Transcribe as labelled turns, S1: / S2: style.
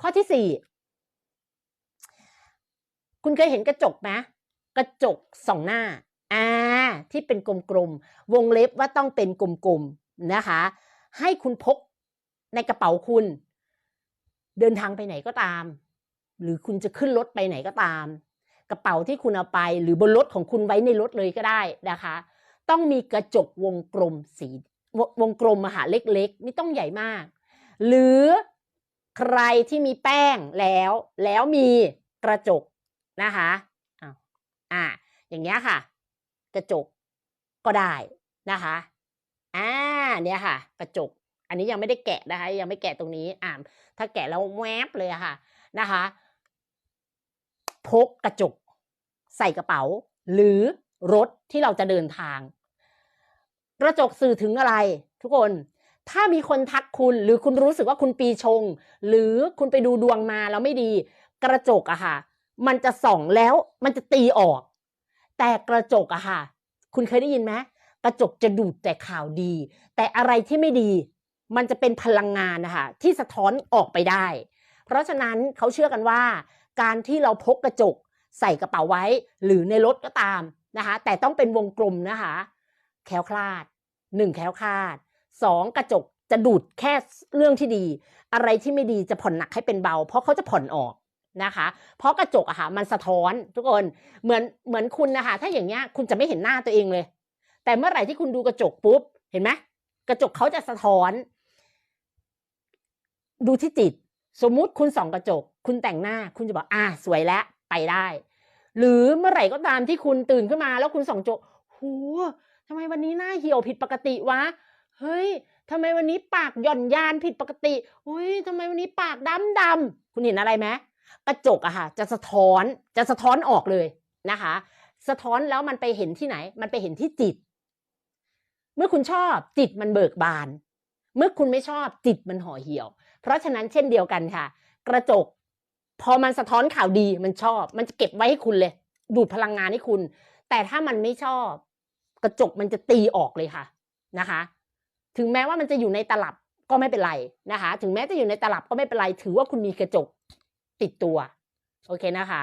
S1: ข้อที่สี่คุณเคยเห็นกระจกไหมกระจกสองหน้าอ่าที่เป็นกลมๆ วงเล็บว่าต้องเป็นกลมๆนะคะ ให้คุณพกในกระเป๋าคุณ เดินทางไปไหนก็ตาม หรือคุณจะขึ้นรถไปไหนก็ตาม กระเป๋าที่คุณเอาไปหรือบนรถของคุณไว้ในรถเลยก็ได้นะคะ ต้องมีกระจกวงกลมสีวงกลมมหาเล็กๆ ไม่ต้องใหญ่มาก หรือ ใครที่มีแป้งแล้ว แล้วมีกระจกนะคะอ่าอย่างเงี้ยค่ะ กระจกก็ได้นะคะอ่าเนี่ยค่ะ กระจก อันนี้ยังไม่ได้แกะนะคะ ยังไม่แกะตรงนี้อ่าถ้าแกะแล้วแวบเลยค่ะนะคะ พกกระจก ใส่กระเป๋า หรือรถที่เราจะเดินทาง กระจกสื่อถึงอะไร ทุกคน ถ้ามีคนทักคุณหรือคุณรู้สึกว่าคุณปีชง หรือคุณไปดูดวงมาแล้วไม่ดี กระจกอะค่ะ มันจะส่องแล้วมันจะตีออก แต่กระจกอะค่ะ คุณเคยได้ยินไหมกระจกจะดูดแต่ข่าวดี แต่อะไรที่ไม่ดี มันจะเป็นพลังงานนะคะที่สะท้อนออกไปได้ เพราะฉะนั้นเขาเชื่อกันว่า การที่เราพกกระจกใส่กระเป๋าไว้ หรือในรถก็ตามนะคะ แต่ต้องเป็นวงกลมนะคะ แคล้วคลาดหนึ่งแคล้วคลาด สองกระจกจะดูดแค่เรื่องที่ดี อะไรที่ไม่ดีจะผ่อนหนักให้เป็นเบา เพราะเขาจะผ่อนออกนะคะ เพราะกระจกอะค่ะมันสะท้อนทุกคนเหมือนเหมือนคุณนะคะถ้าอย่างเงี้ยคุณจะไม่เห็นหน้าตัวเองเลย แต่เมื่อไหร่ที่คุณดูกระจกปุ๊บเห็นไหมกระจกเขาจะสะท้อน ดูที่จิต สมมุติคุณส่องกระจก คุณแต่งหน้า คุณจะบอกอ่าสวยแล้วไปได้ หรือเมื่อไหร่ก็ตามที่คุณตื่นขึ้นมา แล้วคุณส่องกระจกหูทำไมวันนี้หน้าเหี่ยวผิดปกติวะ เฮ้ยทำไมวันนี้ปากหย่อนยานผิดปกติอุ้ยทำไมวันนี้ปากดำดำคุณเห็นอะไรไหมกระจกอะค่ะ จะสะท้อนจะสะท้อนออกเลยนะคะ สะท้อนแล้วมันไปเห็นที่ไหน มันไปเห็นที่จิต เมื่อคุณชอบจิตมันเบิกบาน เมื่อคุณไม่ชอบจิตมันห่อเหี่ยว เพราะฉะนั้นเช่นเดียวกันค่ะ กระจก พอมันสะท้อนข่าวดีมันชอบ มันจะเก็บไว้ให้คุณเลย ดูดพลังงานให้คุณ แต่ถ้ามันไม่ชอบ กระจกมันจะตีออกเลยค่ะนะคะ ถึงแม้ว่ามันจะอยู่ในตลับก็ไม่เป็นไรนะคะ ถึงแม้จะอยู่ในตลับก็ไม่เป็นไร ถือว่าคุณมีกระจกติดตัว โอเคนะคะ